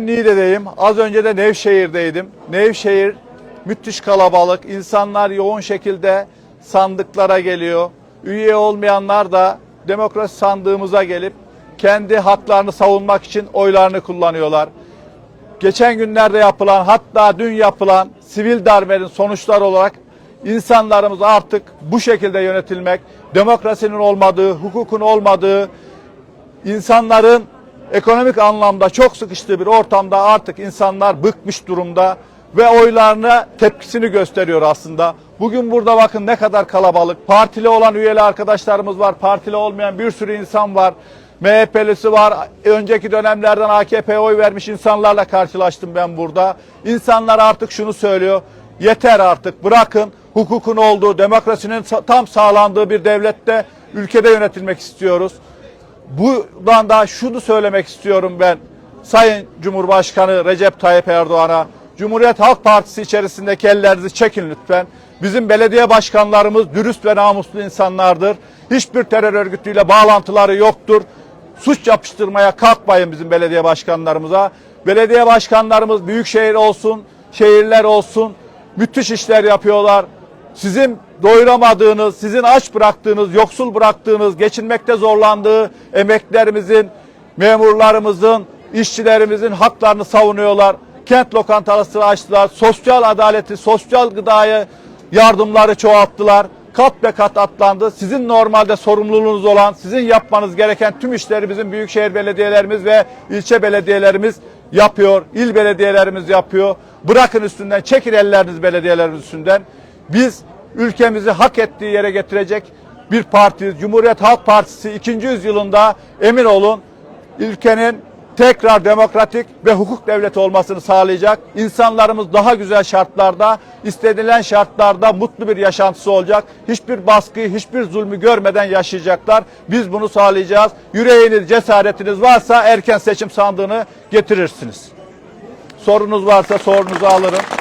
Niğde'deyim. Az önce de Nevşehir'deydim. Nevşehir müthiş kalabalık. İnsanlar yoğun şekilde sandıklara geliyor. Üye olmayanlar da demokrasi sandığımıza gelip kendi haklarını savunmak için oylarını kullanıyorlar. Geçen günlerde yapılan hatta dün yapılan sivil darbenin sonuçları olarak insanlarımız artık bu şekilde yönetilmek, demokrasinin olmadığı, hukukun olmadığı, insanların ekonomik anlamda çok sıkıştığı bir ortamda artık insanlar bıkmış durumda ve oylarına tepkisini gösteriyor aslında. Bugün burada bakın ne kadar kalabalık. Partili olan üyeli arkadaşlarımız var, partili olmayan bir sürü insan var. MHP'lisi var. Önceki dönemlerden AKP'ye oy vermiş insanlarla karşılaştım ben burada. İnsanlar artık şunu söylüyor. Yeter artık bırakın hukukun olduğu, demokrasinin tam sağlandığı bir devlette ülkede yönetilmek istiyoruz. Buradan da şunu söylemek istiyorum ben Sayın Cumhurbaşkanı Recep Tayyip Erdoğan'a. Cumhuriyet Halk Partisi içerisindeki ellerinizi çekin lütfen. Bizim belediye başkanlarımız dürüst ve namuslu insanlardır. Hiçbir terör örgütüyle bağlantıları yoktur. Suç yapıştırmaya kalkmayın bizim belediye başkanlarımıza. Belediye başkanlarımız büyük şehir olsun, şehirler olsun müthiş işler yapıyorlar. Sizin doyuramadığınız, sizin aç bıraktığınız, yoksul bıraktığınız, geçinmekte zorlandığı emeklerimizin, memurlarımızın, işçilerimizin haklarını savunuyorlar. Kent lokantaları açtılar. Sosyal adaleti, sosyal gıdayı, yardımları çoğalttılar. Kat be kat atlandı. Sizin normalde sorumluluğunuz olan, sizin yapmanız gereken tüm işleri bizim büyükşehir belediyelerimiz ve ilçe belediyelerimiz yapıyor. İl belediyelerimiz yapıyor. Bırakın üstünden, çekin elleriniz belediyelerimiz üstünden. Biz ülkemizi hak ettiği yere getirecek bir partiyiz. Cumhuriyet Halk Partisi 2. yüzyılında emin olun ülkenin tekrar demokratik ve hukuk devleti olmasını sağlayacak. İnsanlarımız daha güzel şartlarda, istenilen şartlarda mutlu bir yaşantısı olacak. Hiçbir baskıyı, hiçbir zulmü görmeden yaşayacaklar. Biz bunu sağlayacağız. Yüreğiniz, cesaretiniz varsa erken seçim sandığını getirirsiniz. Sorunuz varsa sorunuzu alırım.